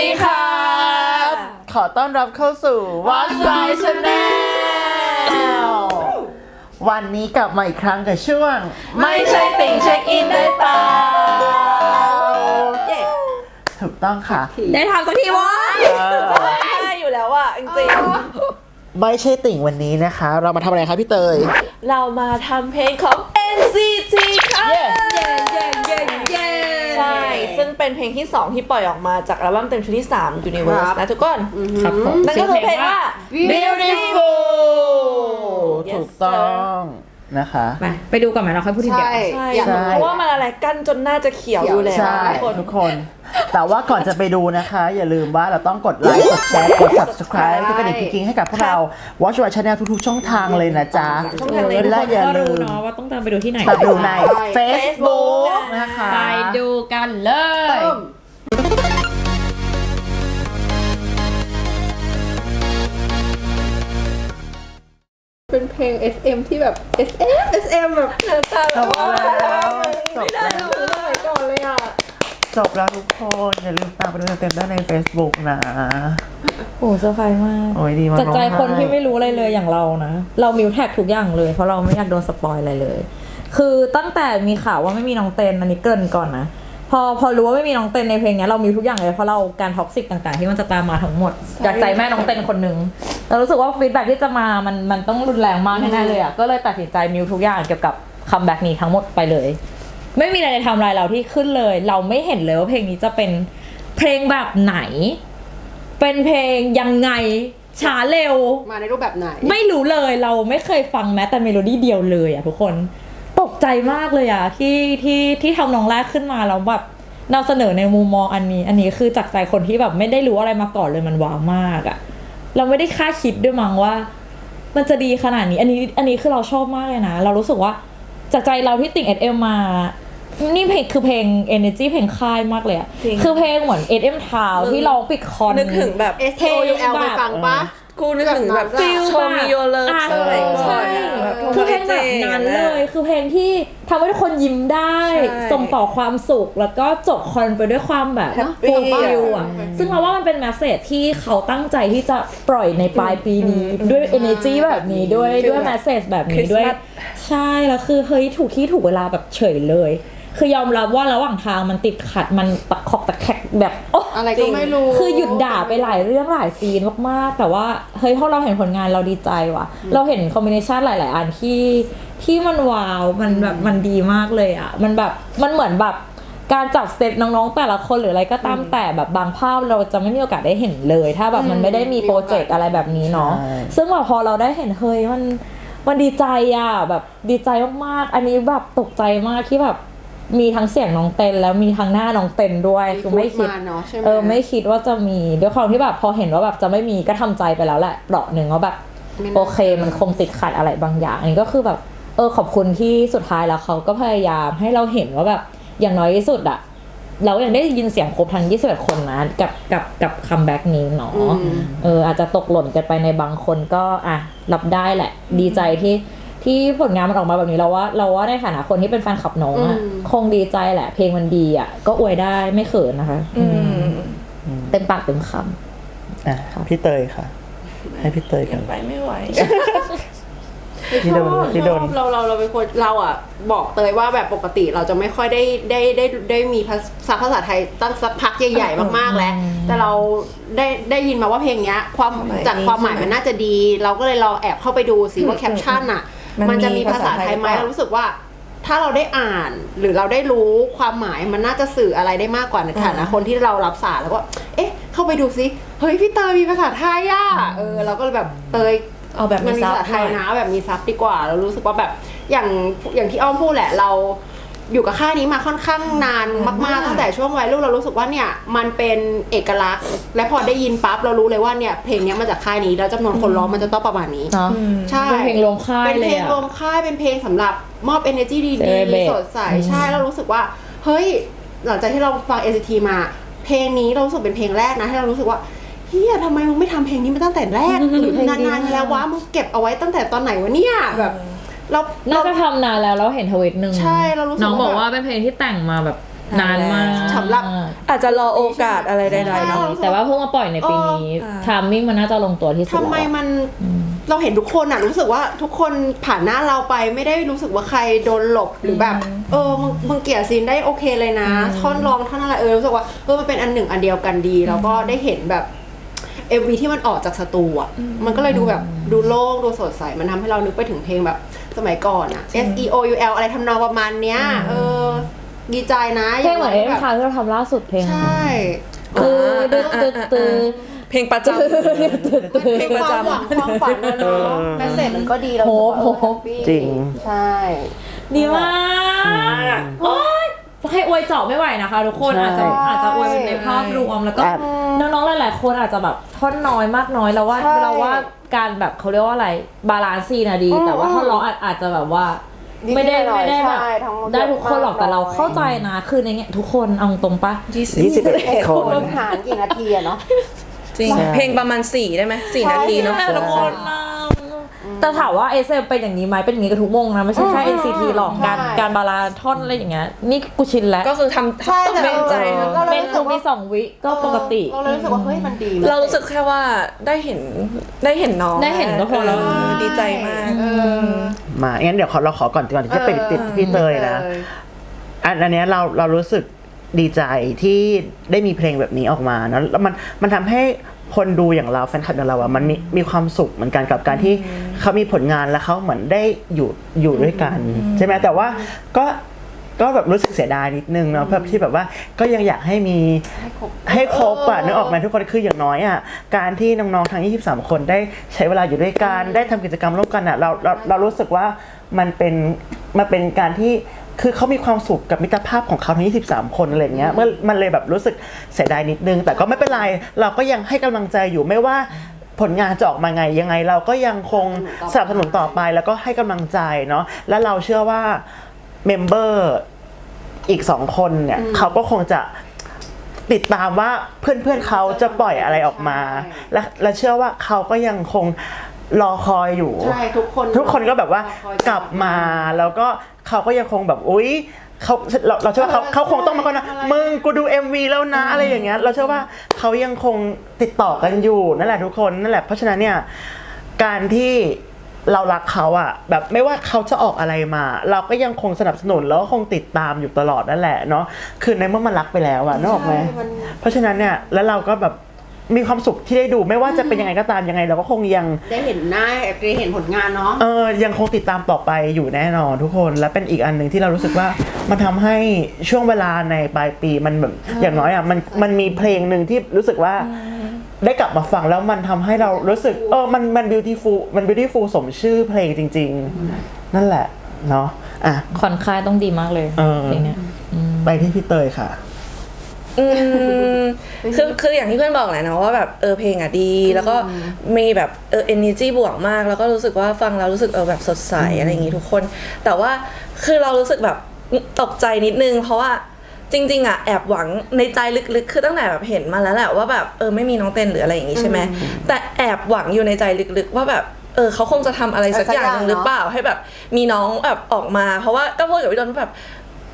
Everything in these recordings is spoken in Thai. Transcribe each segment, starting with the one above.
ดีครับขอต้อนรับเข้าสู่ Watch My Channel วันนี้กลับมาอีกครั้งกับช่วง ไม่ใช่ติ่งเช็คอินได้เปล่าถูกต้องค่ะ ได้ทำสักทีวะเออได้อยู่แล้วอะจริงไม่ใช่ติ่งวันนี้นะคะ เรามาทำอะไรคะพี่เตยๆเรามาทำเพลงของ NCT ค่ะ เย้เย้เย้เย้เย้ใช่ซึ่ง เป็นเพลงที่ 2 ที่ปล่อยออกมาจากอัลบั้มเต็มชุดที่ 3 Universe นะทุกคนครับผมนั่นก็คือเพลงว่า Beautiful ถูกต้อง นะคะ ไปไปดูก่อนไหมเราค่อยพูดทีเดียว ใช่ใช่อยากใช่เพราะว่ามันอะไรกั้นจนหน้าจะเขียวอยู่แล้วใช่ทุกคน ทุกคน แต่ว่าก่อนจะไปดูนะคะ อย่าลืมว่าเราต้องกดไลค์ กดแชร์ กด subscribe กดกระดิ่งกิ๊งๆให้กับพวกเรา Watch My Channel ทุกๆ ช่องทางเลยนะจ๊ะช่องทางไหนและอย่าก็ลืรู้มเนาะว่าต้องตามไปดูที่ไหนตามดูในใช่ Facebook นะคะ ไปดูกันเลย เริ่ม เป็นเพลง SM ที่แบบ SM SM แบบจบแล้วจบแล้วสมัยก่อนเลยอะ จบแล้วทุกคน อย่าลืมตามไปดูเต็มๆได้ใน Facebook นะ โอ้เซอร์ไพรส์มากโอ้ยดีมากจากใจคนที่ไม่รู้อะไรเลยอย่างเรานะ เรามิวแท็กทุกอย่างเลย เพราะเราไม่อยากโดนสปอยอะไรเลย คือตั้งแต่มีข่าวว่าไม่มีน้องเต้นอันนี้เกรินก่อนนะพอพอรู้ว่าไม่มีน้องเต้นในเพลงเนี้ยเรามีทุกอย่างเลยเพราะเราการท็อกซิกต่างๆ ที่มันจะตามมาทั้งหมดจากใจแม่น้องเต้นคนหนึ่ง เรารู้สึกว่าฟีดแบ็ที่จะมามันมันต้องรุนแรงมากแน่ๆเลยอะก็เลยตัดสินใจมิวทุกอย่างเกี่ยวกับคัมแบ็กนี้ทั้งหมดไปเลย ไม่มีอะไรในไทำลายเราที่ขึ้นเลย เราไม่เห็นเลยว่าเพลงนี้จะเป็นเพลงแบบไหน เป็นเพลงยังไงช้าเร็ว มาในรูปแบบไหน ไม่รู้เลยเราไม่เคยฟังแม้แต่เมโลดี้เดียวเลยอะทุกคนตกใจมากเลยอะที่ที่ที่ทำน้องแรกขึ้นมาแล้วแบบนำเสนอในมุมมองอันนี้ อันนี้คือจากใจคนที่แบบไม่ได้รู้อะไรมาก่อนเลยมันว้าวมากอะ เราไม่ได้คาดคิดด้วยมั้งว่า มันจะดีขนาดนี้ อันนี้อันนี้คือเราชอบมากเลยนะ เรารู้สึกว่าจากใจเราที่ติ่ง SM มา นี่เพลงคือเพลง energy เพลงค่ายมากเลยอะจริง คือเพลงเหมือน SM Town ที่เราปิดคอน นึกถึงแบบ S T O U L ไปฟังปะ กูนึกถึงแบบฟิลโชว์มีโยเลิฟอะสมัยก่อนใช่อะแบบคือเพลงแบบนั้นเลย คือเพลงที่ทำให้ทุกคนยิ้มได้ ใช่ส่งต่อความสุข แล้วก็จบคอนไปด้วยความแบบ Happy ฟูลฟิลอะอะซึ่งเราว่ามันเป็นแมสเซจที่เขาตั้งใจที่จะปล่อยในปลายปีนี้ ด้วย energy แบบนี้ด้วย Feel ด้วยแบบแมสเซจแบบนี้ด้วย Christmas ใช่ แล้วคือเฮ้ยถูกที่ถูกเวลาแบบเฉยเลย คือยอมรับว่าระหว่างทางมันติดขัดมันตะขอกตะแคกแบบโอ๊ะอะไรก็ไม่รู้คือหยุดด่าไปหลายเรื่องหลายซีนมากๆ แต่ว่าเฮ้ยพอเราเห็นผลงานเราดีใจว่ะ เราเห็นคอมบิเนชันหลาย ๆ อันที่ที่มันว้าวมันแบบมันดีมากเลยอะ มันแบบมันเหมือนแบบการจับสเต็ปน้องๆ แต่ละคนหรืออะไรก็ตามแต่แบบบางภาพเราจะไม่มีโอกาสได้เห็นเลย ถ้าแบบมันไม่ได้มีโปรเจกต์อะไรแบบนี้เนาะใช่ซึ่งแบบพอเราได้เห็นเฮ้ยมันมันดีใจอะแบบดีใจมากๆ อันนี้แบบตกใจมากที่แบบ มีทั้งเสียงน้องเต้นแล้วมีทั้งหน้าน้องเต้นด้วยคือไม่คิดมาเนาะใช่ไหมเออไม่คิดว่าจะมีด้วยความที่แบบพอเห็นว่าแบบจะไม่มีก็ทำใจไปแล้วแหละเปราะหนึ่งว่าแบบไม่น่าโอเคมันคงติดขัดอะไรบางอย่างอันนี้ก็คือแบบเออขอบคุณที่สุดท้ายแล้วเขาก็พยายามให้เราเห็นว่าแบบอย่างน้อยที่สุดอะเรายังได้ยินเสียงครบทั้ง 21 คนนะกับกับกับคัมแบ็กนี้เนาะอืมเอออาจจะตกหล่นกันไปในบางคนก็อะรับได้แหละ ดีใจที่ ที่ผลงานมันออกมาแบบนี้เราว่าเราว่าในฐานะคนที่เป็นแฟนคลับน้องอะอืม คงดีใจแหละ เพลงมันดีอะก็อวยได้ไม่เขินนะคะ อืมเต็มปากเต็มคอะพี่เตยค่ะ ให้พี่เตยกันไปไม่ไหวพี่โดนชอบพี่โดน ชอบเราเราเราเป็นคนเราอะ บอกเตยว่าแบบปกติเราจะไม่ค่อยได้ได้ได้ได้มีภาษาภาษาไทยตั้งสักพักใหญ่ๆมากๆแล้ว แต่เราได้ได้ยินมาว่าเพลงเนี้ย ความความหมายจากความหมายดีใช่ไหม มันน่าจะดี เราก็เลยลองแอบเข้าไปดูสิว่าแคปชั่นอะ มันมันจะมีมีภาษาไทยไหมภาษาไทยหรือเปล่าเรารู้สึกว่า ถ้าเราได้อ่านหรือเราได้รู้ความหมายมันน่าจะสื่ออะไรได้มากกว่าในฐานะคนที่เรารับสารแล้วก็เอ๊ะ เข้าไปดูซิเฮ้ยพี่เตยมีภาษาไทยอะเออเราก็เลยแบบเตยเอาแบบมันมีมีซับภาษาไทยหน่อยนะแบบมีซับดีกว่า เรารู้สึกว่าแบบอย่างอย่างที่อ้อมพูดแหละเรา อยู่กับค่ายนี้มาค่อนข้างนานมากๆตั้งแต่ช่วงวัยรุ่นเรารู้สึกว่าเนี่ยมันเป็นเอกลักษณ์ และพอได้ยินปั๊บเรารู้เลยว่าเนี่ยเพลงเนี้ยมาจากค่ายนี้แล้วจำนวนคนร้องมันจะต้องประมาณนี้ำเนาะใช่เป็นเพลงลงค่ายเป็นเลเพลยงอะรวมค่ายเป็นเพลงสำหรับมอบ energy ดี Celebrate ๆสดใสใช่เรารู้สึกว่า เฮ้ยหลังจากที่เราฟัง NCT มา เพลงนี้เรารู้สึกเป็นเพลงแรกนะที่เรารู้สึกว่าเฮียทำไมมึงไม่ทำเพลงนี้มาตั้งแต่แรกหรือนานๆแล้ววะมึงเก็บเอาไว้ตั้งแต่ตอนไหนวะเนี่ยแบบ เราน่าเราจะทำนานแล้วเราเห็นทวิตหนึ่งใช่เรารู้สึกน้องบอกว่าว่าแบบเป็นเพลงที่แต่งมาแบบนานมากสำหรับ อาจจะรอโอกาสอะไรใดๆเนาะ แต่ว่าเพิ่งมาปล่อยในปีนี้เออ ทามมิ่งมันน่าจะลงตัวที่สุดทำไมแล้วอะมันเราเห็นทุกคนอะรู้สึกว่าทุกคนผ่านหน้าเราไปไม่ได้รู้สึกว่าใครโดนหลบหรือแบบ เออมึงมึงเกลี่ยซีนได้โอเคเลยนะท่อนรองท่อนอะไรเออรู้สึกว่าเออมันเป็นอันหนึ่งอันเดียวกันดีแล้วก็ได้เห็นแบบเอวีที่มันออกจากสตูอะมันก็เลยดูแบบดูโล่งดูสดใสมันทำให้เรานึกไปถึงเพลงแบบ สมัยก่อนอะ S E O U L อะไรทำนองประมาณเนี้ย เออ ดีใจนะเพลงเหมือนเอ็มแบบคาที่เราทำล่าสุดเพลงใช่คือตึ๊ดตึ๊ดตึ๊ดเพลงประจำมันเป็นความหวังความฝันนะเนาะแมสเซจมันก็ดีเราโหรู้สึกว่าเออโหแฮปปี้จริง ใช่ ดีมากโอ๊ยให้อวยเจาะไม่ไหวนะคะทุกคนใช่อาจจะอาจจะอวยในภาพรวมแล้วก็แอบ น้องๆ หลายๆ คนอาจจะแบบท่อนน้อยมากน้อยแล้วว่าใช่เราว่าการแบบเขาเรียกว่าอะไรบาลานซ์ซีนะดี อืมแต่ว่าท่อนร้องอาจอาจจะแบบว่า นิดๆไม่ได้หน่อยๆไม่ได้แบบใช่ทั้งหมดได้ทุกคนหรอกเยอะมากแต่เราน้อย เข้าใจนะคือในเนี้ยทุกคนเอาตรงปะ21คคนนหารกี่นาทีอะเนาะ จริง ใช่ เพลงประมาณสี่ได้ไหมสี่นาทีเนาะ ใช่ทุกคนนะ แต่ถามว่า s อเป็นอย่างนี้ไหมเป็นอย่างนี้กับทุกวงนะ ไม่ใช่แค่ NCT หรอกการใช่การบาลานซ์ท่อนอะไรอย่างเงี้ยนี่กูชินแล้วก็คือทำใช่ต้องแต่เป็นใจเออนะเป็นคือมีสองวิก็ปกติ เราเลยรู้สึกว่าเฮ้ยมันดีมกเรารู้สึกแค่ว่าได้เห็นได้เห็นน้องได้เห็นก็พอแล้วเออดีใจมาก เออ มางั้นเดี๋ยวขอเราขอก่อนก่อนที่จะไปติดพี่เตยนะ อันอันเนี้ยเราเรารู้สึกดีใจที่ได้มีเพลงแบบนี้ออกมาเนอะแล้วมันมันทำให้ คนดูอย่างเราแฟนคลับอย่างเราอะมันมีมีความสุขเหมือนกันกับการที่เขามีผลงานแล้วเขาเหมือนได้อยู่อยู่ด้วยกัน ใช่ไหมแต่ว่าก็ก็แบบรู้สึกเสียดายนิดนึงเนาะแบบที่แบบว่าก็ยังอยากให้มีให้ครบให้ครบอะเออนึกออกไหมทุกคนคืออย่างน้อยอะการที่น้องๆทั้ง 23 คนได้ใช้เวลาอยู่ด้วยกันได้ทำกิจกรรมร่วมกันอะเราเราเรารู้สึกว่ามันเป็นมันเป็นการที่ คือเขามีความสุขกับมิตรภาพของเขาทั้ง 23 คนอะไรอย่างเงี้ยเมื่อมันเลยแบบรู้สึกเสียดายนิดนึง แต่ก็ไม่เป็นไร เราก็ยังให้กำลังใจอยู่ไม่ว่าผลงานจะออกมาไงยังไง เราก็ยังคงสนับสนุนต่อไปแล้วก็ให้กำลังใจเนาะและเราเชื่อว่าเมมเบอร์อีกสองคนเนี่ยเขาก็คงจะติดตามว่าเพื่อนๆเขาจะปล่อยอะไรออกมา ใช่ และและเชื่อว่าเขาก็ยังคงรอคอยอยู่ ใช่ทุกคนทุกคนก็แบบว่าคอยกลับมาแล้วก็ เขาก็ยังคงแบบอุ๊ยเขาเราเราเชื่อว่าเขาเออเขาคงต้องมาก่อนนะอะไรมึงกูดู MV แล้วนะอะไรอย่างเงี้ยเราเชื่อว่าเขายังคงติดต่อกันอยู่นั่นแหละทุกคนนั่นแหละเพราะฉะนั้นเนี่ยการที่เรารักเขาอะแบบไม่ว่าเขาจะออกอะไรมา เราก็ยังคงสนับสนุนแล้วก็คงติดตามอยู่ตลอดนั่นแหละเนาะคือในเมื่อมันรักไปแล้วอะนึกออกไหมใช่มันเพราะฉะนั้นเนี่ยแล้วเราก็แบบ มีความสุขที่ได้ดูไม่ว่าจะเป็นยังไงก็ตามยังไง เราก็คงยังได้เห็นหน้าได้เห็นผลงานเนาะเออยังคงติดตามต่อไปอยู่แน่นอนทุกคนและเป็นอีกอันหนึ่งที่เรารู้สึกว่ามันทำให้ช่วงเวลาในปลายปีมันแบบอย่างน้อยอะมันมันมีเพลงหนึ่งที่รู้สึกว่าได้กลับมาฟังแล้วมันทำให้เรารู้สึกเออมันมัน beautiful มัน beautiful สมชื่อเพลงจริง ๆ นั่นแหละเนาะอะผ่อนคลายต้องดีมากเลยเออเพลงเนี้ยไปที่พี่เตยค่ะ อืมคือคืออย่างที่เพื่อนบอกแหละเนาะว่าแบบเออเพลงอะดี แล้วก็มีแบบเออ energy บวกมาก แล้วก็รู้สึกว่าฟังแล้วรู้สึกเออแบบสดใสอะไรอย่างงี้ทุกคน แต่ว่าคือเรารู้สึกแบบตกใจนิดนึง เพราะว่าจริงๆอะแอบหวังในใจลึกๆ คือตั้งแต่แบบเห็นมาแล้วแหละว่าแบบเออไม่มีน้องเต้นหรืออะไรอย่างงี้ใช่ไหมแต่แอบหวังอยู่ในใจลึกๆ ว่าแบบเออเขาคงจะทำอะไรสักอย่างหนึ่งหรือเปล่าให้แบบมีน้องแบบออกมา เพราะว่าก็พูดกับพี่ดอนว่าแบบ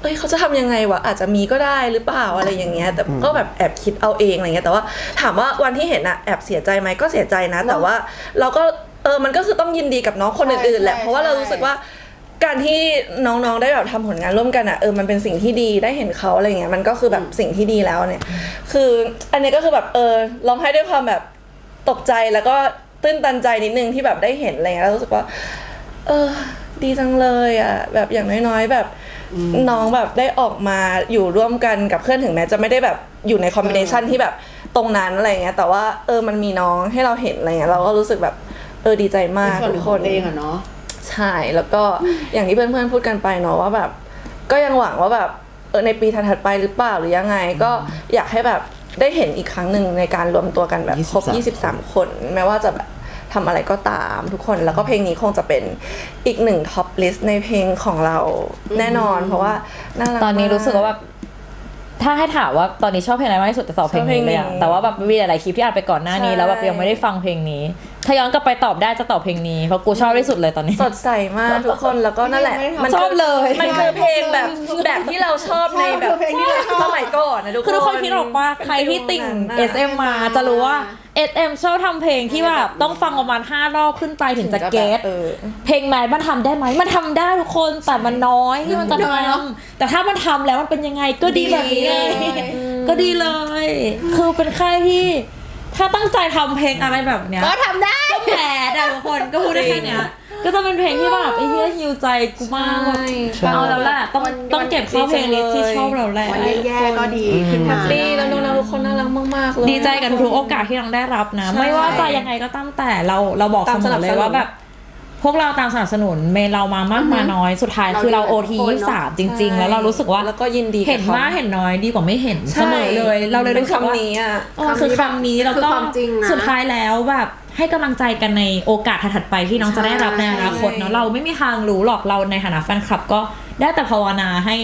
เอ้ยเขาจะทำยังไงวะอาจจะมีก็ได้หรือเปล่าอะไรอย่างเงี้ยแต่ก็แบบแอบคิดเอาเองอะไรเงี้ยแต่ว่าถามว่าวันที่เห็นอะแอบเสียใจไหมก็เสียใจนะ แต่ว่าเราก็เออมันก็คือต้องยินดีกับน้องคนอื่นๆแหละเพราะว่าเรารู้สึกว่าการที่น้องๆได้แบบทำผลงานร่วมกันอะเออมันเป็นสิ่งที่ดีได้เห็นเขาอะไรเงี้ยมันก็คือแบบสิ่งที่ดีแล้วเนี่ย คืออันนี้ก็คือแบบเออร้องไห้ด้วยความแบบตกใจแล้วก็ตื้นตันใจนิดนึงที่แบบได้เห็นอะไรเงี้ยแล้วรู้สึกว่า เออ ดีจังเลยอะแบบอย่างน้อยๆแบบ น้องแบบได้ออกมาอยู่ร่วมกันกับเพื่อนถึงแม้จะไม่ได้แบบอยู่ในคอมบิเนชันที่แบบตรงนั้นอะไรเงี้ยแต่ว่าเออมันมีน้องให้เราเห็นอะไรเงี้ยเราก็รู้สึกแบบเออดีใจมากส่วนหทุนึ่กงคของนตัวเองอะเนาะใช่แล้วก็อย่างที่เพื่อนๆพูดกันไปเนาะว่าแบบ ก็ยังหวังว่าแบบเออในปีถัดๆไปหรือเปล่าหรือยังไง ก็อยากให้แบบได้เห็นอีกครั้งหนึ่งในการรวมตัวกันแบบครบ 23 23คน แม้ว่าจะแบบ ทำอะไรก็ตามทุกคน แล้วก็เพลงนี้คงจะเป็นอีกหนึ่งท็อปลิสต์ในเพลงของเราแน่นอน เพราะว่าน่ารักตอนนี้มากรู้สึกว่าแบบถ้าให้ถามว่าตอนนี้ชอบเพลงอะไรมากที่สุดจะตอบเพลงนี้เลยอะชอบเพลงนี้แต่ว่าแบบมีหลายๆคลิปที่อ่านไปก่อนหน้านี้ใช่แล้วแบบยังไม่ได้ฟังเพลงนี้ ถ้าย้อนกลับไปตอบได้จะตอบเพลงนี้เพราะกูชอบที่สุดเลยตอนนี้ สดใสมากทุกคนแล้วก็นั่นแหละไม่ได้ทำคืชอบเลย มันคือเพลงแบบแบบที่เราชอบในแบบใช่คือเพลงที่เราชอบสมัยก่อนนะทุกคนคือทุกคนคิดออกว่าใครที่ติ่งเป็นฟิลนั้น SM มาจะรู้ว่า SM ชอบทำเพลงที่แบบต้องฟังประมาณ 5 รอบขึ้นไปถึงจะเก็ตเออเพลงแมนมันทำได้ไหมมันทำได้ทุกคนแต่มันน้อยที่มันจะทน้อยเนอะำแต่ถ้ามันทำแล้วมันเป็นยังไงก็ดีแบบนี้เลยดีเลยก็ดีเลย คือเป็นค่ายที่ ถ้าตั้งใจทำเพลงอะไรแบบเนี้ยก็ทำได้ ก็แผลแต่ทุกคนก็พูดได้แค่เนี้ย ก็จะเป็นเพลงที่แบบไอ้เหี้ยฮิวใจกูมากแบบใช่ เอาแล้วแหละต้องวันต้องเก็บเข้าเพลงลิสต์ที่ชอบเราแหละวันแย่ๆก็ดีขึ้นมา ดีแล้วน้องๆทุกคนน่ารักมากๆเลย ดีใจกับทุกๆโอกาสที่น้องได้รับนะใช่ไม่ว่าจะยังไงก็ตามแต่เราเราบอกเสตามมสนัอบสนุนเลยว่าแบบ พวกเราตามสนับสนุนเมนเรามามากมาน้อยสุดท้ายเราคือเราดีโอกับทีทุกคนยี่เนอะสามจริง ๆ แล้วเรารู้สึกว่าแล้วก็ยินดีกับเห็นเขามากเห็นน้อยดีกว่าไม่เห็นใช่เสมอเลย เราเลยรู้สึกว่าคำนี้อะเออคือคำนี้แล้วคือก็ความจริงนะสุดท้ายแล้วแบบให้กำลังใจกันในโอกาสถัดๆไปที่น้องจะได้รับในอนาคตเนาะเราไม่มีทางรู้หรอกเราในฐานะแฟนคลับก็ได้แต่ภาวนาให้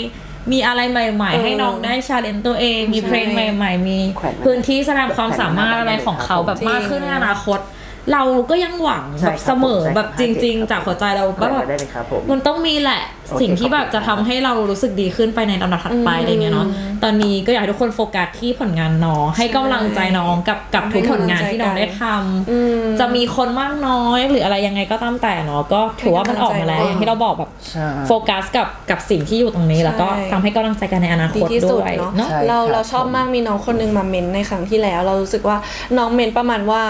มีอะไรใหม่ๆเออให้น้องได้ชาเลนจ์ตัวเอง มีเพลงใช่ใหม่ ๆ มีแขวนไว้พื้นที่แสดงความสามารถอะไรของเขาแบบมากขึ้นในอนาคต เราก็ยังหวังใช่แบบครับเสมอผมใช่แบบครับจริงใช่ครับๆจากหัวใจเราก็ก็แบบได้เลยครับผมมันต้องมีแหละ โอเคสิ่งที่แบบขอบคุณจะทำให้เรารู้สึกดีขึ้นไปในลำดับถัดไปอะไรเงี้ยเนาะตอนนี้ก็อยากให้ทุกคนโฟกัสที่ผลงานน้อง ให้กำลังใจน้องกับกับทุกผลงานที่น้องได้ทำอืม จะมีคนมากน้อยหรืออะไรยังไงก็ตามแต่เนาะก็ถือว่ามันออกมาแล้วให้อกำลังใจย่างที่เราบอกแบบ ใช่ โฟกัสกับกับสิ่งที่อยู่ตรงนี้ แล้วก็ใช่ ทำให้กำลังใจกันในอนาคดีตที่สุด้ดวยเนาะ เนาะใช่เราครับเราชอบผม มากมีน้องคนหนึงมาเมนในครั้งที่แล้ว เรารู้สึกว่าน้องเมนประมาณว่า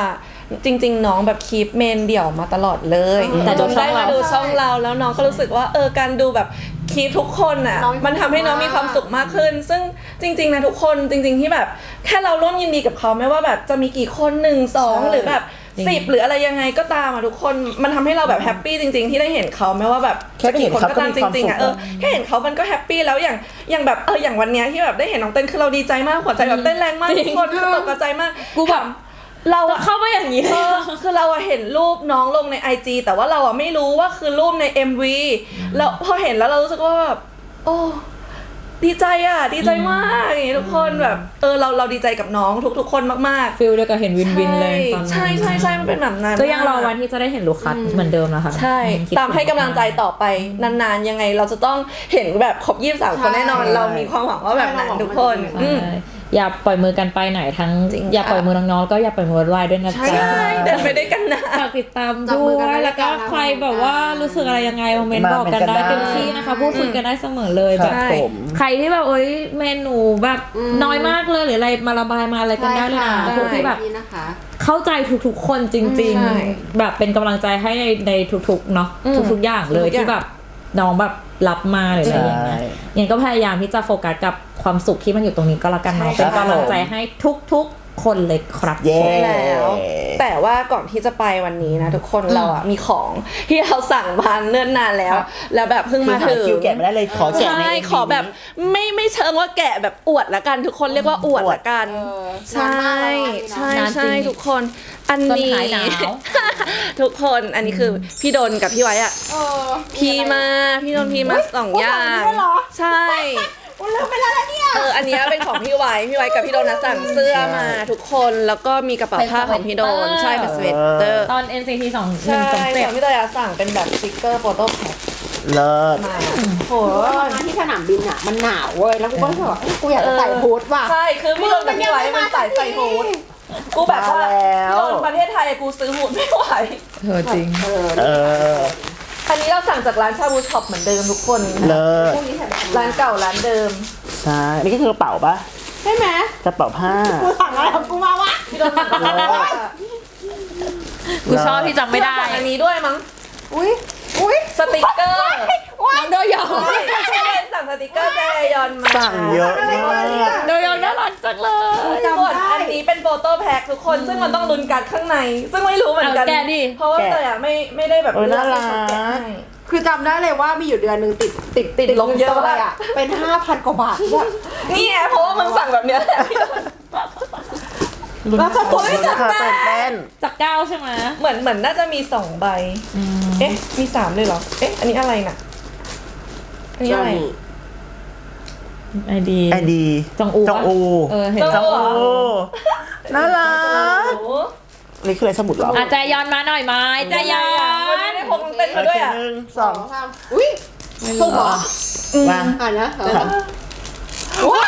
จริง ๆ น้องแบบคีปเมนเดี่ยวมาตลอดเลยแต่จดูนช่อได้งมาเราดูช่องเราแล้วน้องก็รู้สึกว่าเออการดูแบบคีปทุกคนอะ น้องมีมันทำให้น้องมีความสุขมากขึ้น ซึ่งจริง ๆ นะทุกคนจริง ๆ ที่แบบแค่เราร่วมยินดีกับเขาไม่ว่าแบบจะมีกี่คนหนึ่งสองใช่หรือแบบจริงสิบหรืออะไรยังไงก็ตามอะทุกคนมันทำให้เราแบบแฮปปี้จริง ๆ ที่ได้เห็นเขาไม่ว่าแบบแค่ได้เห็นกี่เขาก็ตามมีจความริงๆสุขอะเออ แค่เห็นเขามันก็แฮปปี้แล้วอย่างอย่างแบบเอออย่างวันเนี้ยที่แบบได้เห็นน้องเต้นคือเราดีใจมากหัวใจแบบเต้นแรงมากจริงทุกคนคือตกกระใจมากกูแบบเรา เราอะ เข้ามาอย่างนี้เออคือเราอะเห็นรูปน้องลงใน IG แต่ว่าเราอะไม่รู้ว่าคือรูปใน MV แล้วพอเห็นแล้วเรารู้สึกว่าแบบโอ้ดีใจอะดีใจมากอย่างงี้ทุกคนแบบเออเราเราดีใจกับน้องทุกๆคนมากๆฟิลเดียวกับเห็นวินวินเลยตอนนั้นใช่ใช่ใช่มันเป็นแบบนั้นก็ยังรอวันที่จะได้เห็นลูกคัสเหมือนเดิมนะคะใช่อืคิดตามให้กำลังใจต่อไปนานๆยังไง เราจะต้องเห็นแบบครบยี่สามคนแน่นอน ใช่ เรามีความหวังว่าแบบนั้นใช่ทุกคนเราหวังว่าจะอืมใช่ อย่าปล่อยมือกันไปไหนทั้งจริงอย่าค่ะปล่อยมือน้องๆก็อย่าปล่อยมือวายด้วยนะใช่จ๊ะเดินไปด้วยกันนะฝากติดตามจับด้มืวอกันยไว้แล้วก็แล้วกันนะใครแบบว่ารู้สึกอะไรยังไงมาเมนมาบอกกันได้เมนกันได้เต็มที่นะคะพูดคุยกันได้เสมอเลยคแบรับบใช่ผมใครที่แบบโอ๊ยเมนูแบบอืมน้อยมากเลยหรืออะไรมาระบายมาอะไรกันได้เลยนะใช่พวกที่แบบนี่นะคะเข้าใจทุกๆคนจริงใช่ๆแบบเป็นกำลังใจให้ในในทุกๆเนาะอืมทุกๆอย่างเลยทุกอย่างที่แบบ น้องแบบรับมาหรืออะไรอย่างเงี้ยใช่ยังก็พยายามที่จะโฟกัสกับความสุขที่มันอยู่ตรงนี้ก็แล้วกันเนาะใช่เป็นครับกำลังใจให้ทุกๆ คนเลยครับเย้แล้ว แต่ว่าก่อนที่จะไปวันนี้นะทุกคนเราอะมีของที่เราสั่งมาเนิ่นนานแล้วครับแล้วแบบเพิ่งคือมาหาถึงคิวแกะไม่ได้เลยขอแกะใน ใช่ MV ขอแบบไม่ไม่เชิงว่าแกะแบบอวดละกัน ทุกคนเรียกว่าอวดอวดละกันเออใช่ใช่นานจริง ใช่ทุกคนอันต้นนี้ ขายหนาว ทุกคนอันนี้คือพี่ดนกับพี่ไว้อะเออพีมาพี่ดนพีมาสองอย่าง อุ๊ยสองด้วยเหรอ ใช่ อุ้ยลืมไปแล้วนะเนี่ย เอออันเนี้ยเป็นของพี่ไว้พี่ไว้กับพี่โดนนะสั่งเสื้อมาทุกคนแล้วก็มีกระเป๋าผ้าของพี่โดนใช่เป็นสเวตเตอร์ตอน NCT สองหนึ่ใช่งสองเจ็ส่ดวนพี่เตยอะสั่งเป็นแบบสติกเกอร์โฟโต้แพ็คเลิศมาโหโอ้ยมาที่สนามบินอะมันหนาวเว้ยแล้วกูก็รู้สึกว่าเอ้ยกูอยากจะใส่ฮูดว่ะ ใช่คือพี่โดนกับพี่ไว้มันใส่ใส่ฮูดกูแบบว่ามาแล้วพี่โดนประเทศไทยกูซื้อฮูดไม่ไหว เธอจริง เออ เอออันนี้เราสั่งจากร้านชาบูช็อปเหมือนเดิมทุกคนเลิศพวกนี้ใส่แบบร้านเก่าร้านเดิม ใช่นี่ก็คือกระเป๋าปะใช่ไหมกระเป๋าผ้า กูสั่งอะไรของกูมาวะพี่โดนสั่งกับเราว่ากูชอบที่จำไม่ได้สั่งอันนี้ด้วยมั้งอุ้ยอุ้ยสติกเกอร์ น้องโดยอง ใช่ใช่สั่งสติกเกอร์แจย อนมาสั่งเยอะมากโดยองน่ารักจังเลยจำส่วนได้อันนี้เป็นโฟโต้แพ็คทุกคน ซึ่งมันต้องลุ้นการดข้างใน ซึ่งไม่รู้เหมือนกัน เอาแกะดิ เพราะว่าเตยอะไม่ไม่ได้แบบเออน่ารัก เลือให้เขาแะให้ คือจำได้เลยว่ามีอยู่เดือนหนึ่งติดติดติดลบเยอะงินสดมากอะเป็นห้าพันกว่าบาทแบบนี่ไงเพราะว่ามึงสั่งแบบเนี้ยแหละพี่โดน แล้วก็ตัวลุ้นค่ะตื่นเต้นจากเก้าใช่ไหมเหมือนเหมือนน่าจะมีสองใบ เอ๊ะ มีสามเลยเหรอ เอ๊ะ อันนี้อะไรน่ะ อันนี้อะไร ไอดีไอดีจองอูจองอูเออเห็นจองอูน่ารักโอ้นี่คืออะไรสมุดเหรออาจจะยอนมาหน่อยไหมใจยอวันนี้นได้พกน้องเต้นโอมาด้วยเคอะหนึ่งสสอองงสามอุ้ยสุ่มเหรอมาอ่านนะเหรอค่ะว้า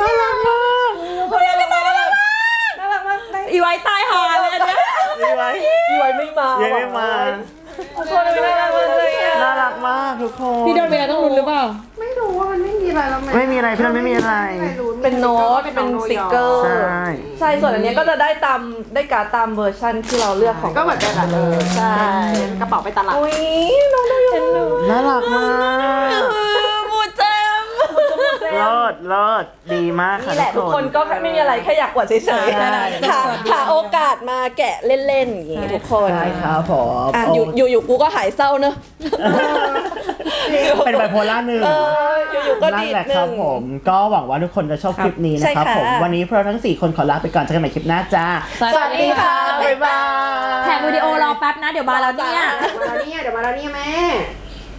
น่ารักมาก น่ารักมากได้ อีไว้ตายหาเลยอันเนี้ย ดีไหม อีไว้ไม่มา ยังไม่มา คนน่ารักมากเลยอะ น่ารักมากทุกคน พี่โดนมีอะไรต้องรุนหรือเปล่า ไม่รู้ว่ามันไม่มีอะไรแล้วแม่ไม่มีอะไรพี่นันไม่มีอะไร เป็นโน้ตเป็นสติกเกอร์ ใช่ ใช่ ส่วนอันเนี้ยก็จะได้ตามได้การ์ดตามเวอร์ชันที่เราเลือกของก็เหมือนกันแหละเออใช่กระเป๋าไปตลาดอุ้ยน้องดูอยู่น่ารักมากมูเจมเลิศเลิศดีมากค่ะนี่แหละทุกคนก็ไม่มีอะไรแค่อยากอวดเฉยใช่ๆหาหาโอกาสมาแกะเล่นๆอย่างงี้ทุกคนใช่ครับผมอะอยู่อยู่อยู่กูก็หายเศร้าเนอะ เป็นไบโพล่าหนึ่ง เอออยู่อยู่ก็นั่ดีนดแหละหคนึ่รับง ผม ก็หวังว่าทุกคนจะชอบคลิปนี้นะครับใช่ค่ะ ผม วันนี้พวกเราทั้ง 4 คนขอลาไปก่อนเจอกันใหม่คลิปหน้าจ้าสวัสดีค่ะ บ๊ายบายแท็กวิดีโอรอแป๊บนะ เดี๋ยวมาแล้วเนี่ย เดี๋ยวมาแล้วเนี่ยเดี๋ยวมาแล้วเนี่ยแม่